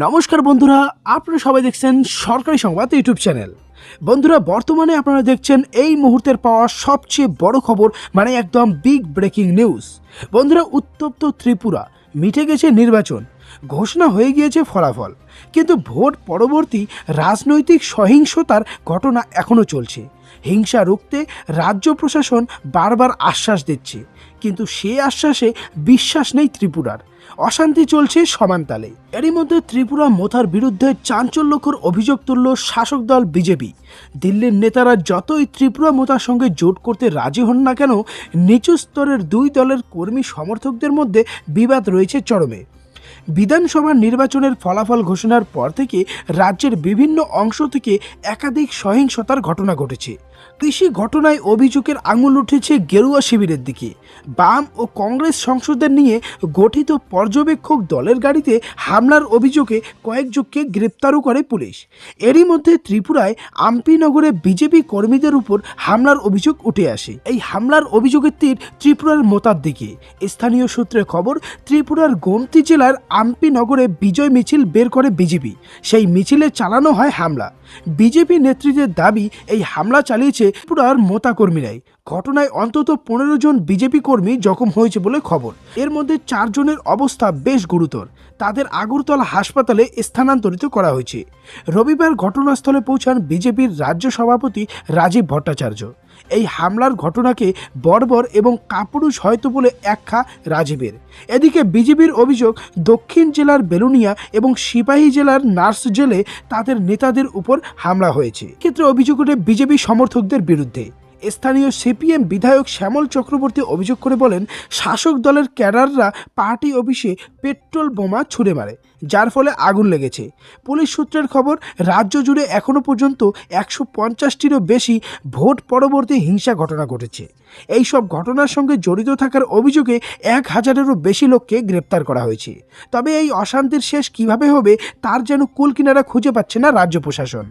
নমস্কার বন্ধুরা, আপনারা সবাই দেখছেন সরকারি সংবাদ ইউটিউব চ্যানেল। বন্ধুরা, বর্তমানে আপনারা দেখছেন এই মুহূর্তের পাওয়া সবচেয়ে বড় খবর মানে একদম বিগ ব্রেকিং নিউজ বন্ধুরা, উত্তপ্ত ত্রিপুরা মিটে গেছে নির্বাচন, ঘোষণা হয়ে গিয়েছে ফলাফল। কিন্তু ভোট পরবর্তী রাজনৈতিক সহিংসতার ঘটনা এখনও চলছে। হিংসা রুখতে রাজ্য প্রশাসন বারবার আশ্বাস দিচ্ছে। কিন্তু সে আশ্বাসে বিশ্বাস নেই ত্রিপুরার। অশান্তি চলছে সমানতালে। এরই মধ্যে ত্রিপুরা মোথার বিরুদ্ধে চাঞ্চল্যকর অভিযোগ তুলল শাসক দল বিজেপি। দিল্লির নেতারা যতই ত্রিপুরা মোতার সঙ্গে জোট করতে রাজি হন না কেন, নিচু স্তরের দুই দলের কর্মী সমর্থকদের মধ্যে বিবাদ রয়েছে চরমে। বিধানসভা নির্বাচনের ফলাফল ঘোষণার পর থেকে রাজ্যের বিভিন্ন অংশ থেকে একাধিক সহিংসতার ঘটনা ঘটেছে। কৃষি ঘটনায় অভিযোগের আঙুল উঠেছে গেরুয়া শিবিরের দিকে। বাম ও কংগ্রেস সংসদের নিয়ে গঠিত পর্যবেক্ষক দলের গাড়িতে হামলার অভিযোগে কয়েকজনকে গ্রেপ্তারও করে পুলিশ। এরই মধ্যে ত্রিপুরায় আম্পিনগরে বিজেপি কর্মীদের উপর হামলার অভিযোগ উঠে আসে। এই হামলার অভিযোগের তীর ত্রিপুরার মোতার দিকে। স্থানীয় সূত্রে খবর, ত্রিপুরার গোমতি জেলার আম্পিনগরে বিজয় মিছিল বের করে বিজেপি। সেই মিছিলে চালানো হয় হামলা। বিজেপি নেতৃত্বের দাবি, এই হামলা চালিয়েছে ত্রিপুরার মোতা কর্মীরাই ঘটনায় অন্তত পনেরো জন বিজেপি কর্মী জখম হয়েছে বলে খবর। এর মধ্যে চারজনের অবস্থা বেশ গুরুতর। তাদের আগরতলা হাসপাতালে স্থানান্তরিত করা হয়েছে। রবিবার ঘটনাস্থলে পৌঁছান বিজেপির রাজ্য সভাপতি রাজীব ভট্টাচার্য। এই হামলার ঘটনাকে বর্বর এবং কাপুরুষ হয়তো বলে একখা রাজীবের। এদিকে বিজেপির অভিযোগ, দক্ষিণ জেলার বেলুনিয়া এবং সিপাহী জেলার নার্স জেলে তাদের নেতাদের উপর হামলা হয়েছে। ক্ষেত্রে অভিযোগ ওঠে বিজেপি সমর্থকদের বিরুদ্ধে। স্থানীয় সিপিএম বিধায়ক শ্যামল চক্রবর্তী অভিযোগ করে বলেন, শাসক দলের ক্যাডাররা পার্টি অফিসে পেট্রোল বোমা ছুড়ে মারে, যার ফলে আগুন লেগেছে। পুলিশ সূত্রের খবর, রাজ্য জুড়ে এখনও পর্যন্ত একশো পঞ্চাশটিরও বেশি ভোট পরবর্তী হিংসা ঘটনা ঘটেছে। এই সব ঘটনার সঙ্গে জড়িত থাকার অভিযোগে এক হাজারেরও বেশি লোককে গ্রেপ্তার করা হয়েছে। তবে এই অশান্তির শেষ কীভাবে হবে, তার যেন কুল কিনারা খুঁজে পাচ্ছে না রাজ্য প্রশাসন।